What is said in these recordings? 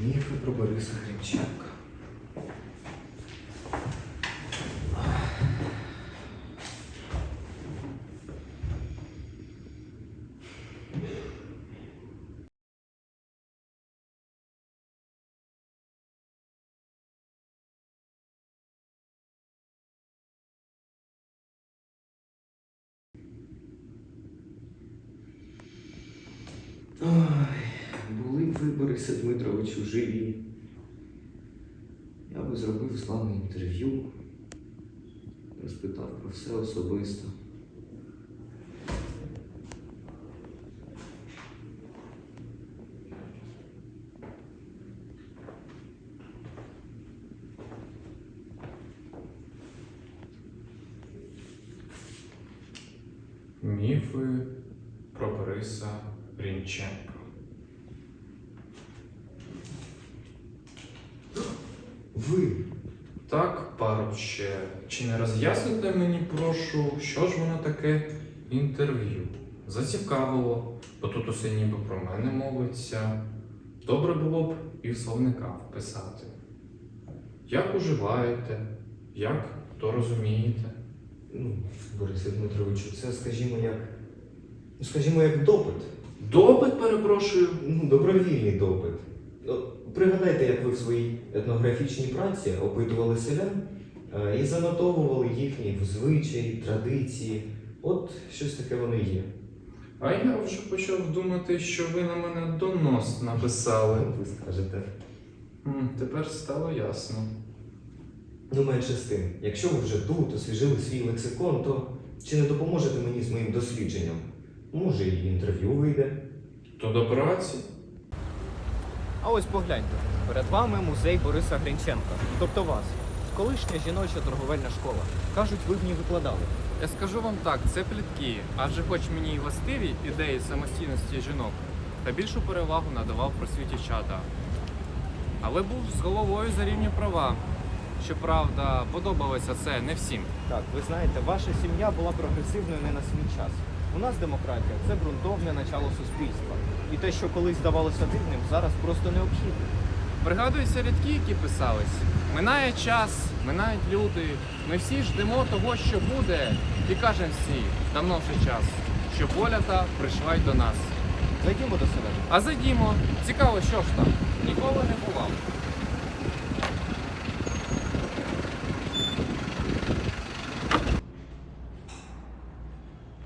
Міфи про Бориса Гринченка. Ой, були б ви, Борисе Дмитровичу, живі. Я би зробив з вами інтерв'ю, розпитав про все особисто. Міфи Грінченка. Ви? Так, парубче, чи не роз'ясните мені, прошу, що ж воно таке інтерв'ю? Зацікавило, бо тут усе ніби про мене мовиться. Добре було б і в словника вписати. Як уживаєте, як то розумієте? Ну, Борисе Дмитровичу, це, скажімо, як. Ну, скажімо, як допит. Допит, перепрошую. Ну, добровільний допит. От, пригадайте, як ви в своїй етнографічній праці опитували селян е, і занотовували їхні звичаї, традиції. От щось таке воно є. А я вже почав думати, що ви на мене донос написали. Ви скажете. М, Тепер стало ясно. Ну, менше з тим, якщо ви вже тут освіжили свій лексикон, то чи не допоможете мені з моїм дослідженням? Може, і інтерв'ю вийде. То до праці. А ось погляньте, перед вами музей Бориса Гринченка, тобто вас, колишня жіноча торговельна школа. Кажуть, ви в ній викладали. Я скажу вам так, це плітки, адже хоч мені і властиві ідеї самостійності жінок, та більшу перевагу надавав просвітічата. Але був з головою за рівні права. Щоправда, подобалося це не всім. Так, ви знаєте, ваша сім'я була прогресивною не на свій час. У нас демократія це ґрунтовне начало суспільства. І те, що колись здавалося дивним, зараз просто необхідно. Пригадуються рядки, які писались. Минає час, минають люди. Ми всі ждемо того, що буде, і кажемо всі, давно вже час, що воля та прийшла й до нас. Зайдімо до себе. А зайдімо, цікаво, що ж там. Ніколи не бував.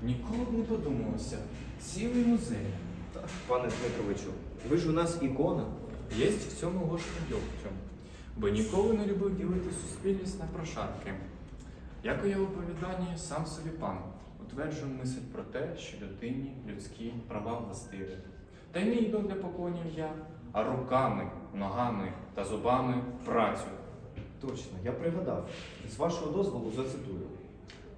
Ніколи б не подумалося. Цілий музей. Пане Дмитровичу, ви ж у нас ікона. Є в цьому ложка дьогтю, бо ніколи не любив ділити суспільність на прошарки. Як у його оповіданні сам собі пан утверджує мисль про те, що людині людські права властиві. Та й не йду для поклонів я, а руками, ногами та зубами працю. Точно, я пригадав. З вашого дозволу зацитую.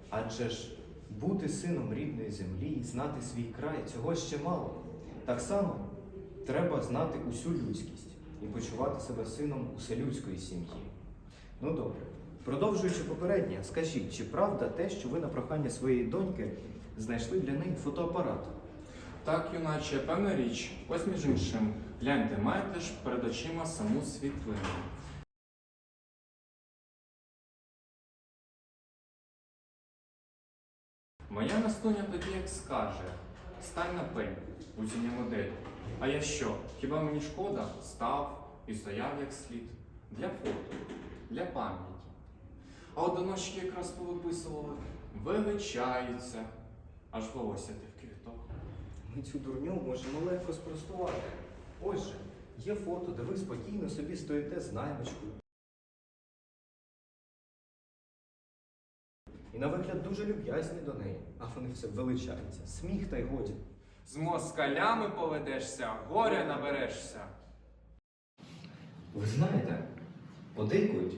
Адже ж бути сином рідної землі, знати свій край цього ще мало. Так само треба знати усю людськість і почувати себе сином уселюдської сім'ї. Ну добре. Продовжуючи попереднє, скажіть, чи правда те, що ви на прохання своєї доньки знайшли для неї фотоапарат? Так, юначе, певна річ, ось між іншим, гляньте, маєте ж перед очима саму світлину. Моя настуня тоді як скаже, стань на пень, буцім'я модель. А я що? Хіба мені шкода? Став і стояв як слід. Для фото, для пам'яті. А от доночки якраз повиписували, величаються, аж волосся те в квіток. Ми цю дурню можемо легко спростувати. Ось же, є фото, де ви спокійно собі стоїте з наймичкою. І на вигляд дуже люб'язні до неї, а вони все величаються. Сміх та й годі. З москалями поведешся, горя наберешся. Ви знаєте, подейкують,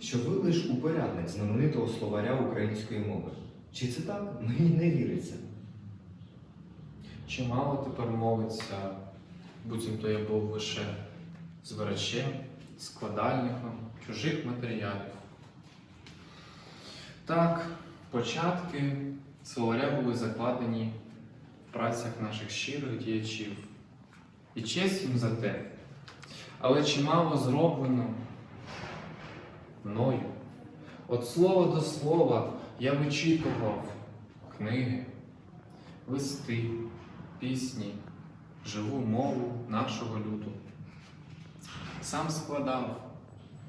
що ви лиш упорядник знаменитого словаря української мови. Чи це так? Мені не віриться. Чимало тепер мовиться, буцімто я був лише збирачем, складальником чужих матеріалів. Так, початки словаря були закладені в працях наших щирих діячів. І честь їм за те. Але чимало зроблено мною. От слова до слова я вичитував книги, листи, пісні, живу мову нашого люду. Сам складав,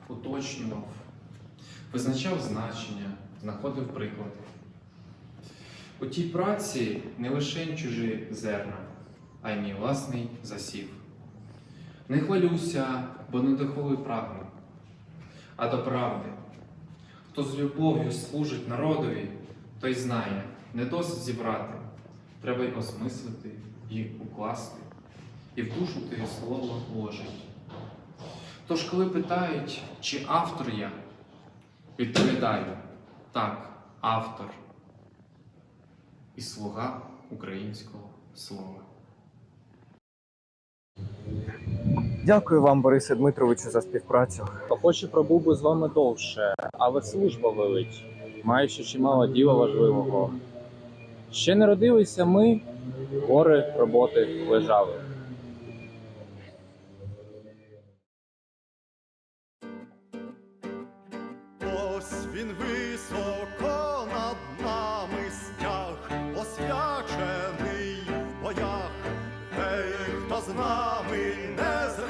уточнював, визначав значення, знаходив приклади. У тій праці не лише чужі зерна, а й мій власний засів. Не хвалюся, бо не до хвали прагну, а до правди. Хто з любов'ю служить народові, той знає, не досить зібрати, треба й осмислити, і укласти, і в душу те слово вложить. Тож, коли питають, чи автор я, відповідаю так, автор і слуга українського слова. Дякую вам, Борисе Дмитровичу, за співпрацю. Охоче пробув би з вами довше, але служба велить. Маю ще чимало діла важливого. Ще не родилися ми, гори роботи лежали. Ось він високо над нами стяг, освячений в боях. Гей, хто з нами не з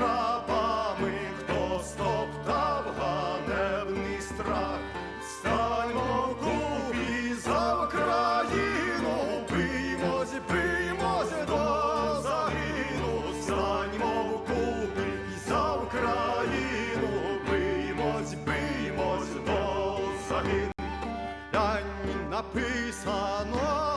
написано